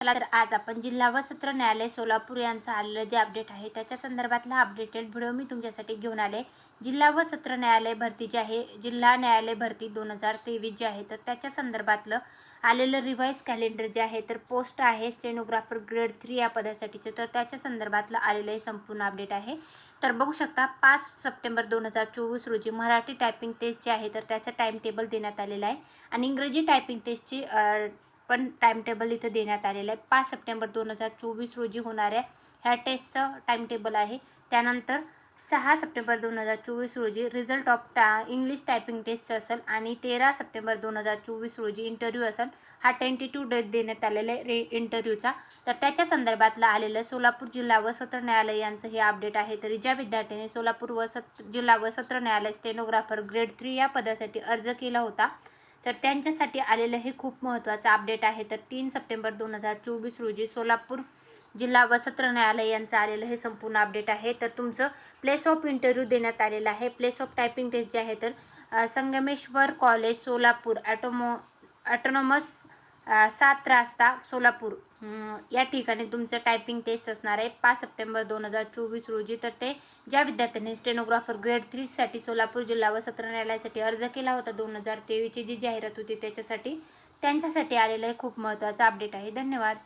चला तर आज आपण जिल्हा व सत्र न्यायालय सोलापूर यांचं आलेलं जे अपडेट आहे त्याच्या संदर्भातला अपडेटेड व्हिडिओ मी तुमच्यासाठी घेऊन आले. जिल्हा व सत्र न्यायालय भरती जे आहे जिल्हा न्यायालय भरती दोन हजार तेवीस जे आहे तर त्याच्या संदर्भातलं आलेलं रिवाईज कॅलेंडर जे आहे तर पोस्ट आहे स्टेनोग्राफर ग्रेड थ्री या पदासाठीचं तर त्याच्या संदर्भातलं आलेलं हे संपूर्ण अपडेट आहे. तर बघू शकता पाच सप्टेंबर दोन हजार चोवीस रोजी मराठी टायपिंग टेस्ट जे आहे तर त्याचं टाईम टेबल देण्यात आलेलं आहे. आणि इंग्रजी टायपिंग टेस्टची पण टाईमटेबल इथं देण्यात आलेलं आहे. पाच सप्टेंबर दोन हजार चोवीस रोजी होणाऱ्या ह्या टेस्टचं टाईमटेबल आहे. त्यानंतर सहा सप्टेंबर दोन हजार चोवीस रोजी result of the English typing टेस्टचं असेल आणि तेरा सप्टेंबर दोन हजार चोवीस रोजी इंटरव्ह्यू असेल. हा टेंटेटिव्ह डेट देण्यात आलेला आहे रे इंटरव्ह्यूचा तर त्याच्या संदर्भातला आलेलं सोलापूर जिल्हा व सत्र न्यायालय यांचं हे अपडेट आहे. तरी ज्या विद्यार्थ्यांनी सोलापूर व सत्र जिल्हा व सत्र न्यायालय स्टेनोग्राफर ग्रेड थ्री या पदासाठी अर्ज केला होता तर त्यांच्यासाठी आलेलं हे खूप महत्त्वाचं अपडेट आहे. तर तीन सप्टेंबर दोन हजार चोवीस रोजी सोलापूर जिल्हा व सत्र न्यायालय यांचं आलेलं हे संपूर्ण अपडेट आहे. तर तुमचं प्लेस ऑफ इंटरव्ह्यू देण्यात आलेलं आहे. प्लेस ऑफ टायपिंग टेस्ट जे आहे तर संगमेश्वर कॉलेज सोलापूर ॲटोमो ॲटोनॉमस सात रास्ता सोलापूर. या ठिकाणी तुमचं टायपिंग टेस्ट असणार आहे. पाच सप्टेंबर दोन हजार चोवीस रोजी तर ते ज्या विद्यार्थ्यांनी स्टेनोग्राफर ग्रेड थ्रीसाठी सोलापूर जिल्हा व सत्र न्यायालयासाठी अर्ज केला होता दोन हजार तेवीसची जी जाहिरात होती त्याच्यासाठी त्यांच्यासाठी आलेलं आहे खूप महत्त्वाचं अपडेट आहे. धन्यवाद.